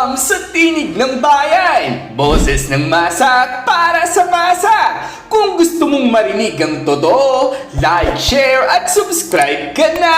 Welcome sa Tinig ng Bayan! Boses ng masa para sa masa! Kung gusto mong marinig ang totoo, like, share at subscribe ka na!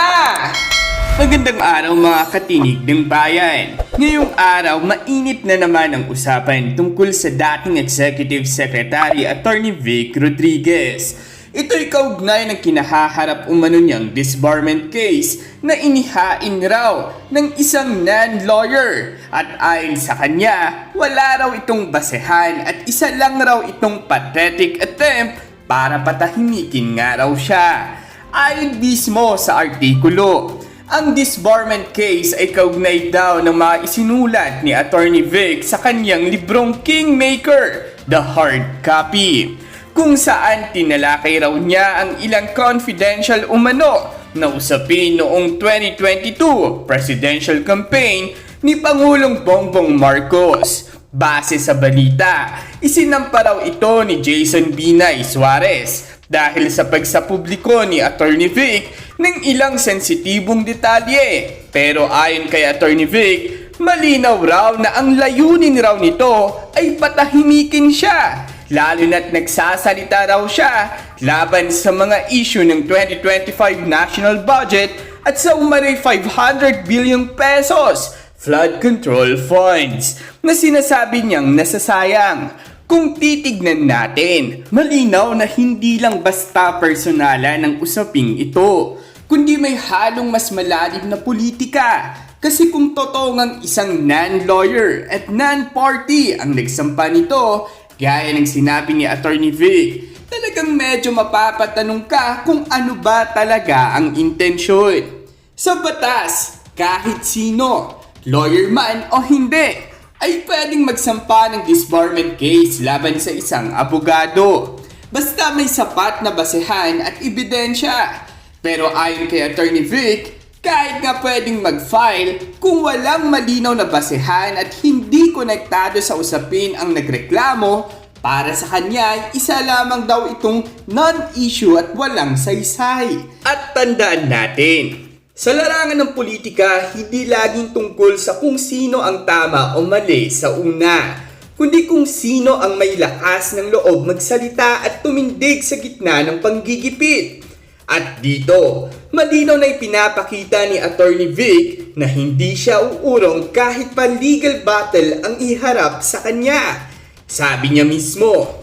Magandang araw mga katinig ng bayan. Ngayong araw, mainit na naman ang usapan tungkol sa dating Executive Secretary Attorney Vic Rodriguez. Ito'y kaugnay ng kinahaharap umano niyang disbarment case na inihain raw ng isang non-lawyer. At ayon sa kanya, wala raw itong basehan at isa lang raw itong pathetic attempt para patahimikin nga raw siya. Ayon mismo sa artikulo, ang disbarment case ay kaugnay daw ng mga isinulat ni Attorney Vic sa kanyang librong Kingmaker, The Hard Copy kung saan tinalakay raw niya ang ilang confidential umano na usapin noong 2022 presidential campaign ni Pangulong Bongbong Marcos. Base sa balita, isinampa raw ito ni Jason Binay Suarez dahil sa pagsapubliko ni Attorney Vic ng ilang sensitibong detalye. Pero ayon kay Attorney Vic, malinaw raw na ang layunin raw nito ay patahimikin siya lalo na't nagsasalita raw siya laban sa mga issue ng 2025 national budget at sa umaray 500 billion pesos flood control funds na sinasabi niyang nasasayang. Kung titignan natin, malinaw na hindi lang basta personala ng usaping ito, kundi may halong mas malalim na politika. Kasi kung totoo ngang isang non-lawyer at non-party ang nagsampa nito, Gaya ng sinabi ni Attorney Vic, talagang medyo mapapatanong ka kung ano ba talaga ang intensyon. Sa batas, kahit sino, lawyer man o hindi, ay pwedeng magsampa ng disbarment case laban sa isang abogado. Basta may sapat na basehan at ebidensya. Pero ayon kay Attorney Vic, kahit nga pwedeng mag-file kung walang malinaw na basehan at hindi konektado sa usapin ang nagreklamo, para sa kanya, isa lamang daw itong non-issue at walang saysay. At tandaan natin, sa larangan ng politika, hindi laging tungkol sa kung sino ang tama o mali sa una, kundi kung sino ang may lakas ng loob magsalita at tumindig sa gitna ng panggigipit. At dito, malinaw na ipinapakita ni Attorney Vic na hindi siya uurong kahit pa legal battle ang iharap sa kanya. Sabi niya mismo,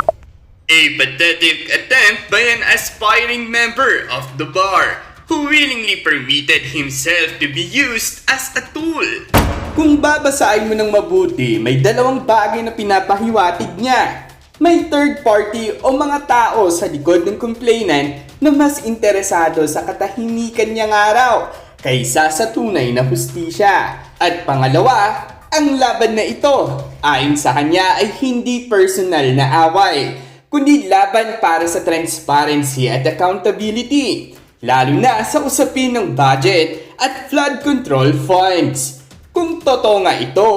A pathetic attempt by an aspiring member of the bar who willingly permitted himself to be used as a tool. Kung babasahin mo ng mabuti, may dalawang bagay na pinapahiwatig niya. May third party o mga tao sa likod ng complainant na mas interesado sa katahimikan niyang araw kaysa sa tunay na hustisya. At pangalawa, ang laban na ito ayon sa kanya ay hindi personal na away, kundi laban para sa transparency at accountability, lalo na sa usapin ng budget at flood control funds. Kung totoo nga ito,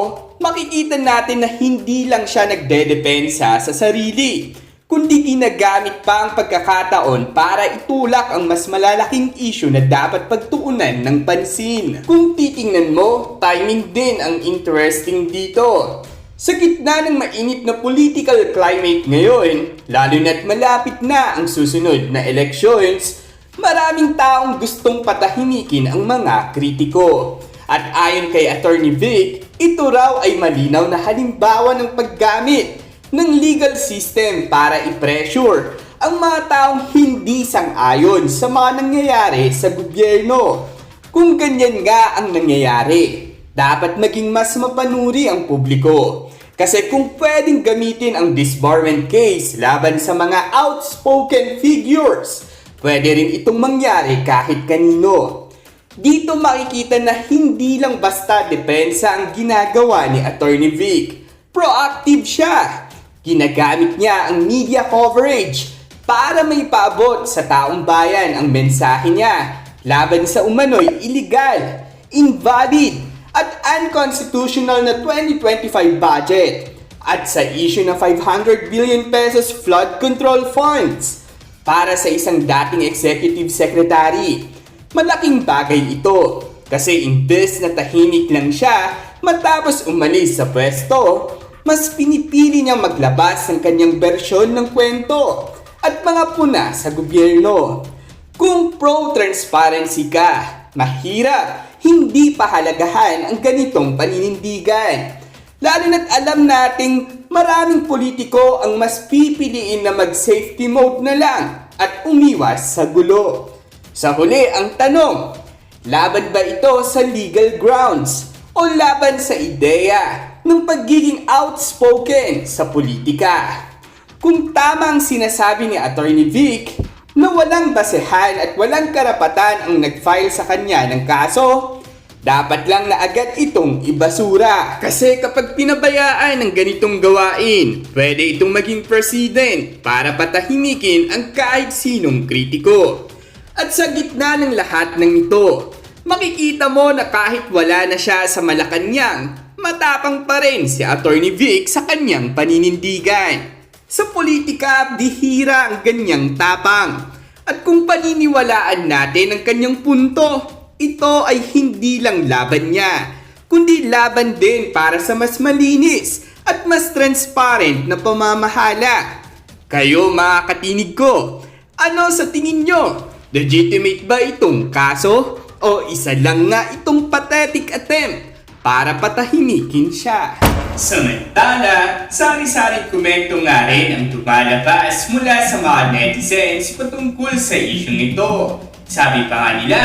makikita natin na hindi lang siya nagdedepensa sa sarili, kundi ginagamit pa ang pagkakataon para itulak ang mas malalaking issue na dapat pagtuunan ng pansin. Kung titingnan mo, timing din ang interesting dito. Sa gitna ng mainit na political climate ngayon, lalo na't malapit na ang susunod na elections, maraming taong gustong patahimikin ang mga kritiko. At ayon kay Attorney Vic, ito raw ay malinaw na halimbawa ng paggamit ng legal system para i-pressure ang mga taong hindi sang-ayon sa mga nangyayari sa gobyerno. Kung ganyan nga ang nangyayari, dapat maging mas mapanuri ang publiko. Kasi kung pwedeng gamitin ang disbarment case laban sa mga outspoken figures, pwede rin itong mangyari kahit kanino. Dito makikita na hindi lang basta depensa ang ginagawa ni Attorney Vic. Proactive siya. Ginagamit niya ang media coverage para may paabot sa taong bayan ang mensahe niya laban sa umano'y illegal, invalid, at unconstitutional na 2025 budget at sa issue na 500 billion pesos flood control funds para sa isang dating executive secretary. Malaking bagay ito kasi imbes na tahimik lang siya, matapos umalis sa pwesto, mas pinipili niyang maglabas ng kanyang bersyon ng kwento at mga puna sa gobyerno. Kung pro-transparency ka, mahirap, hindi pahalagahan ang ganitong paninindigan. Lalo na't alam nating maraming politiko ang mas pipiliin na mag-safety mode na lang at umiwas sa gulo. Sa huli ang tanong, laban ba ito sa legal grounds o laban sa ideya ng pagiging outspoken sa politika? Kung tama sinasabi ni Attorney Vic na walang basehan at walang karapatan ang nag-file sa kanya ng kaso, dapat lang na agad itong ibasura. Kasi kapag pinabayaan ng ganitong gawain, pwede itong maging president para patahimikin ang kahit sinong kritiko. At sa gitna ng lahat ng ito, makikita mo na kahit wala na siya sa Malacanang, matapang pa rin si Attorney Vic sa kanyang paninindigan. Sa politika, bihira ang ganyang tapang. At kung paniniwalaan natin ang kanyang punto, ito ay hindi lang laban niya, kundi laban din para sa mas malinis at mas transparent na pamamahala. Kayo mga katinig ko, ano sa tingin nyo? Legitimate ba itong kaso? O isa lang nga itong pathetic attempt para patahimikin siya? Samantala, sari-saring komento nga rin ang lumalabas mula sa mga netizens patungkol sa isyong ito. Sabi pa nga nila,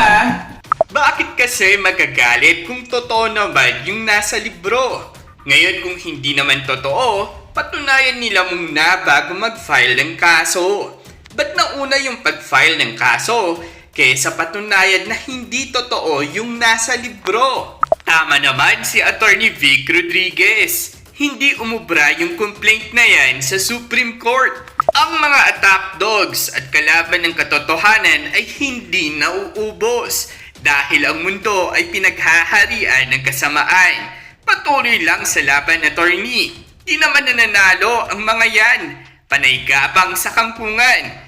bakit kasi magagalit kung totoo naman yung nasa libro? Ngayon kung hindi naman totoo, patunayan nila muna bago mag-file ng kaso. Ba't nauna yung pag-file ng kaso kesa patunayan na hindi totoo yung nasa libro? Tama naman si Attorney Vic Rodriguez. Hindi umubra yung complaint na yan sa Supreme Court. Ang mga attack dogs at kalaban ng katotohanan ay hindi nauubos dahil ang mundo ay pinaghaharian ng kasamaan. Patuloy lang sa laban attorney. Di naman nananalo ang mga yan. Panay gabang sa kampungan.